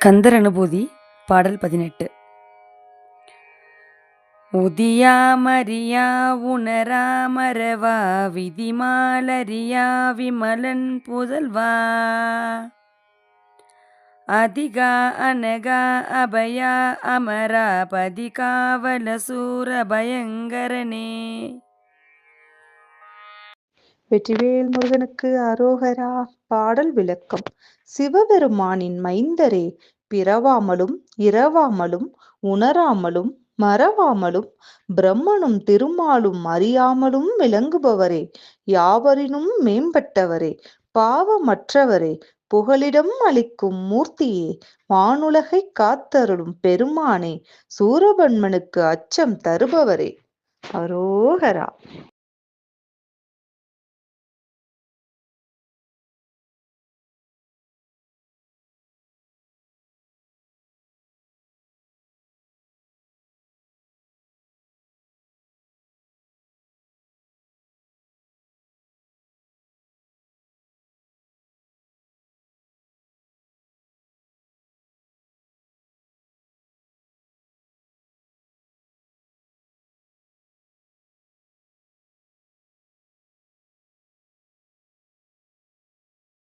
கந்தர் அனுபூதி பாடல் பதினெட்டு. உதியா மரியா உணரா மறவா விதிமாலரியா விமலன் புதல்வா அதிகா அனகா அபயா அமரா பதிகாவல சூர பயங்கரனே வெற்றிவேல் முருகனுக்கு அரோகரா. பாடல் விளக்கம். சிவபெருமானின் மைந்தரே பிறவாமலும் இரவாமலும் உணராமலும் மறவாமலும் பிரம்மனும் திருமாலும் அறியாமலும் விளங்குபவரே யாவரினும் மேம்பட்டவரே பாவமற்றவரே புகலிடம் அளிக்கும் மூர்த்தியே வானுலகை காத்தருளும் பெருமானே சூரபன்மனுக்கு அச்சம் தருபவரே. அரோகரா.